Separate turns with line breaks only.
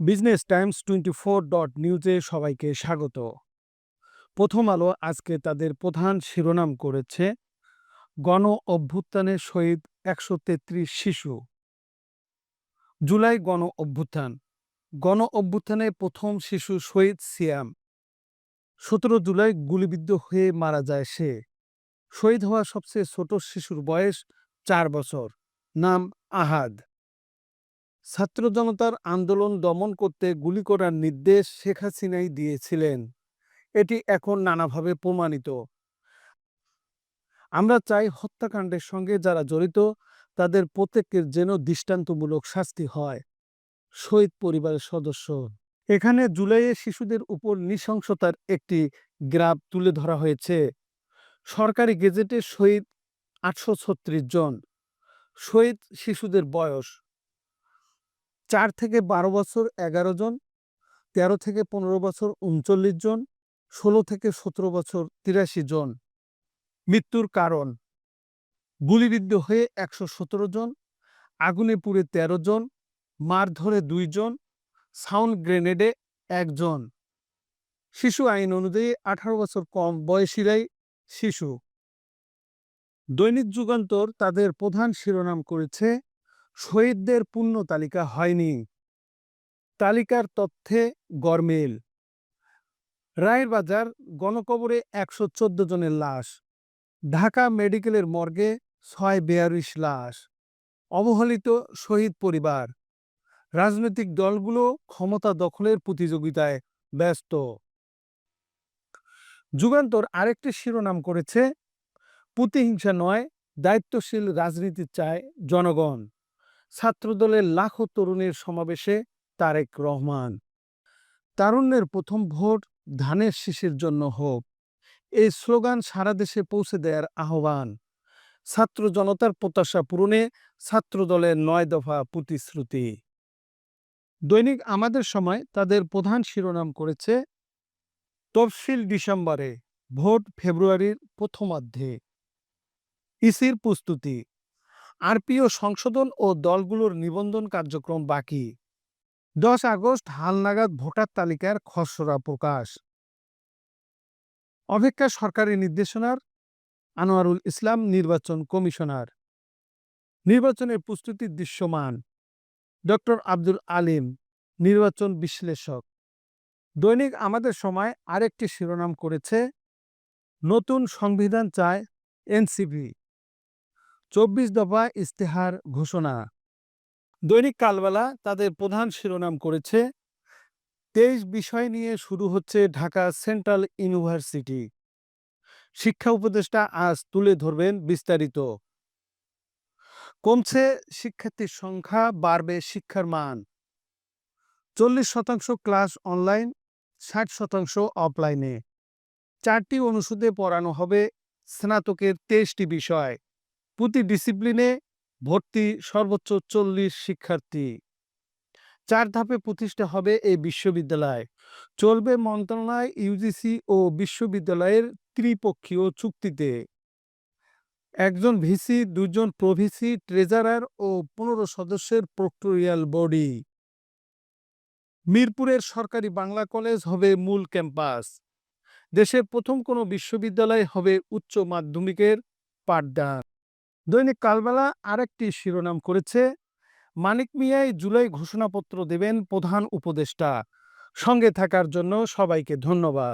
Business times twenty four dot নিউজে সবাইকে স্বাগত। প্রথম আলো আজকে তাদের প্রধান শিরোনাম করেছে, গণ অভ্যুত্থানে শহীদ একশো তেত্রিশ শিশু। জুলাই গণ অভ্যুত্থান, গণ অভ্যুত্থানে প্রথম শিশু শহীদ সিয়াম। সতেরো জুলাই গুলিবিদ্ধ হয়ে মারা যায় সে। শহীদ হওয়া সবচেয়ে ছোট শিশুর বয়স চার বছর, নাম আহাদ। ছাত্র জনতার আন্দোলন দমন করতে গুলি করার নির্দেশ শেখ হাসিনাই দিয়েছিলেন। এটি এখন নানাভাবে প্রমাণিত। আমরা চাই হত্যাকাণ্ডের সঙ্গে যারা জড়িত, তাদের প্রত্যেকের যেন দৃষ্টান্তমূলক শাস্তি হয়। শহীদ পরিবারের সদস্য। এখানে জুলাইয়ে শিশুদের উপর নৃশংসতার একটি গ্রাফ তুলে ধরা হয়েছে। সরকারি গেজেটে শহীদ আটশো ছত্রিশ জন। শহীদ শিশুদের বয়স চার থেকে বারো বছর এগারো জন, তেরো থেকে পনেরো বছর উনচল্লিশ জন, ষোলো থেকে সতেরো বছর তিরাশি জন। মৃত্যুর কারণ, গুলিবিদ্ধ হয়ে একশো সতেরো জন, আগুনে পুড়ে তেরো জন, মারধরে দুইজন সাউন্ড গ্রেনেডে একজন শিশু আইন অনুযায়ী আঠারো বছর কম বয়সীরাই শিশু। দৈনিক যুগান্তর তাদের প্রধান শিরোনাম করেছে শহীদদের পূর্ণ তালিকা হয়নি। তালিকার তথ্যে গরমেল রায়ের বাজার গণকবরে একশো চোদ্দ জনের লাশ। ঢাকা মেডিকেলের মর্গে ছয় বেয়ারিশ লাশ। অবহেলিত শহীদ পরিবার। রাজনৈতিক দলগুলো ক্ষমতা দখলের প্রতিযোগিতায় ব্যস্ত। যুগান্তর আরেকটি শিরোনাম করেছে, প্রতিহিংসা নয়, দায়িত্বশীল রাজনীতি চায় জনগণ। ছাত্রদলের লাখো তরুণের সমাবেশে তারেক রহমান। তারুণ্যের প্রথম ভোট ধানের শিশির জন্য হোক। এই স্লোগান সারা দেশে পৌঁছে দেওয়ার আহ্বান। ছাত্র জনতার প্রত্যাশা পূরণে ছাত্রদলের নয় দফা প্রতিশ্রুতি। দৈনিক আমাদের সময় তাদের প্রধান শিরোনাম করেছে, তফসিল ডিসেম্বরে, ভোট ফেব্রুয়ারির প্রথমার্ধে। ইসির প্রস্তুতি। আরপিও সংশোধন ও দলগুলোর নিবন্ধন কার্যক্রম বাকি। দশ আগস্ট হালনাগাদ ভোটার তালিকার খসড়া প্রকাশ। অপেক্ষা সরকারি নির্দেশনার আনোয়ারুল ইসলাম নির্বাচন কমিশনার। নির্বাচনের প্রস্তুতির দৃশ্যমান। ডক্টর আব্দুল আলিম, নির্বাচন বিশ্লেষক। দৈনিক আমাদের সময় আরেকটি শিরোনাম করেছে, নতুন সংবিধান চায় এনসিপি। চব্বিশ দফা ইস্তেহার ঘোষণা। দৈনিক কালবেলা তাদের প্রধান শিরোনাম করেছে, তেইশ বিষয় নিয়ে শুরু হচ্ছে ঢাকা সেন্ট্রাল ইউনিভার্সিটি। শিক্ষা উপদেষ্টা আজ তুলে ধরবেন বিস্তারিত। কমছে শিক্ষার্থীর সংখ্যা, বাড়বে শিক্ষার মান। চল্লিশ শতাংশ ক্লাস অনলাইন, ষাট শতাংশ অফলাইনে। চারটি অনুষদে পড়ানো হবে স্নাতকের তেইশটি বিষয়। প্রতি ডিসিপ্লিনে ভর্তি সর্বোচ্চ চল্লিশ শিক্ষার্থী। চার ধাপে প্রতিষ্ঠা হবে এই বিশ্ববিদ্যালয়। চলবে মন্ত্রণালয় ইউজিসি ও বিশ্ববিদ্যালয়ের ত্রিপক্ষীয় চুক্তিতে। একজন ভিসি দুজন প্রভিসি ট্রেজারার ও পনেরো সদস্যের প্রক্টোরিয়াল বডি মিরপুরের সরকারি বাংলা কলেজ হবে মূল ক্যাম্পাস। দেশের প্রথম কোনো বিশ্ববিদ্যালয় হবে উচ্চ মাধ্যমিকের পাঠদান। দৈনিক কালবেলা আরেকটি শিরোনাম করেছে, মানিক মিয়াই জুলাই ঘোষণাপত্র দেবেন প্রধান উপদেষ্টা। সঙ্গে থাকার জন্য সবাইকে ধন্যবাদ।